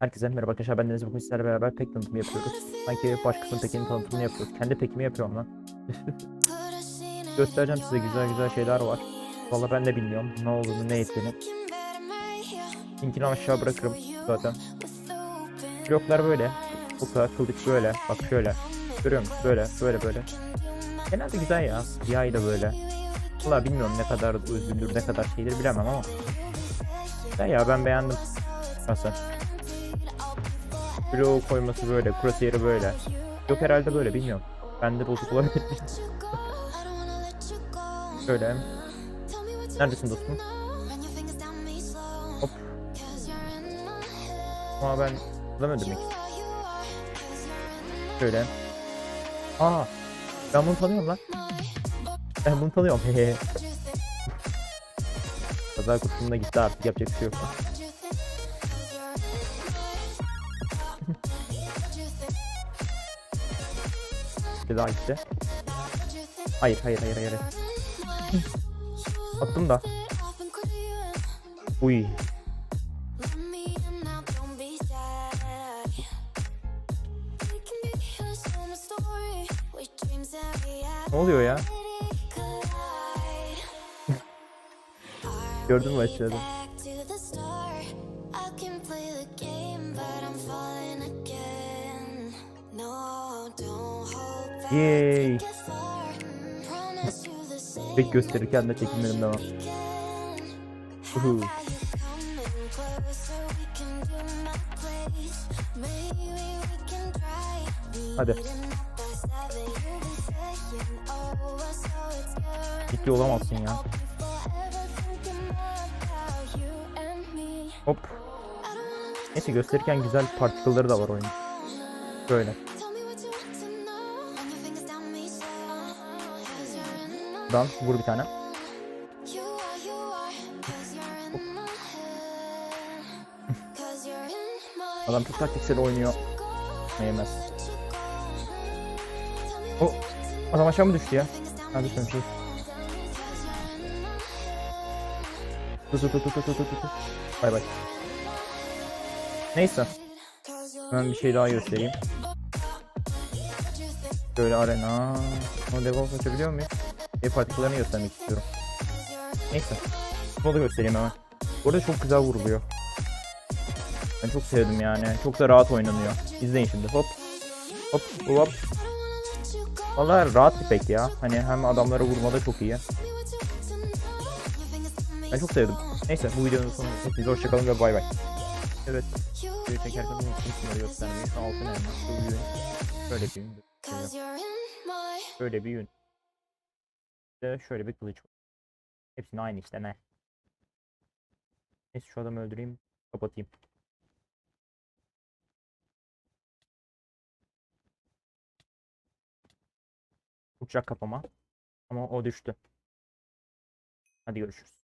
Herkese merhaba arkadaşlar ben Deniz bugün sizlerle beraber pek tanıtımı yapıyoruz. Sanki başkasının pekinin tanıtımını yapıyoruz. Kendi pekimi yapıyorum lan. Göstereceğim size güzel güzel şeyler var. Valla ben de bilmiyorum ne olduğunu ne ettiğini. Linkini aşağı bırakırım zaten. Bloklar böyle. Bu kadar kılıç böyle. Bak şöyle. Görüyor musun? Böyle böyle böyle. Genelde güzel ya. Yay da böyle. Valla bilmiyorum ne kadar üzüldür ne kadar şeydir bilemem ama. Ya ben beğendim. Şahsen. Bloğu koyması böyle, kurasiyeri böyle. Yok herhalde böyle bilmiyorum. Bende bozuk olabilir. Şöyle. Neredesin dostum? Hop. Ama ben adam öldürmek. Şöyle. Aa, ben bunu tanıyorum lan. Ben bunu tanıyorum. Kaza kutusunda gitti artık yapacak bir şey yok. Bir daha gitti. Hayır hayır hayır hayır. Attım da. Uy. Ne oluyor ya? Gördün mü aşağıda? Yay. Pek gösterirken de çekinmedim devam. Uhu. Hadi. Ciddi olamazsın ya. Hop. Neyse gösterirken güzel partikülleri da var oyunun. Böyle. Buradan vur bir tane. Adam çok taktiksel oynuyor. Ne yemez. O adam aşağı mı düştü ya? Ha düşmemiş. Tut tut tut tut tut tut. Bay bay. Neyse. Ben bir şey daha göstereyim. Böyle arena. Onu devolve açabiliyor muyum? Ev partiküllerini göstermek istiyorum. Neyse. Bunu göstereyim hemen. Burada çok güzel vuruluyor. Ben çok sevdim yani. Çok da rahat oynanıyor. İzleyin şimdi. Hop. Hop. Hop. Vallahi rahat bir pek ya. Hani hem adamlara vurmada çok iyi. Ben çok sevdim. Neyse bu videonun sonu. Hepinize hoşçakalın ve bay bay. Evet. Videoyu çekerken unuttum şunları göstermeyi. Altın elmas. Bu yün. Şöyle bir yün. Şöyle bir yün. De şöyle bir kılıç var. Hepsini aynı işte ne. Neyse şu adamı öldüreyim. Kapatayım. Uçak kapama. Ama o düştü. Hadi görüşürüz.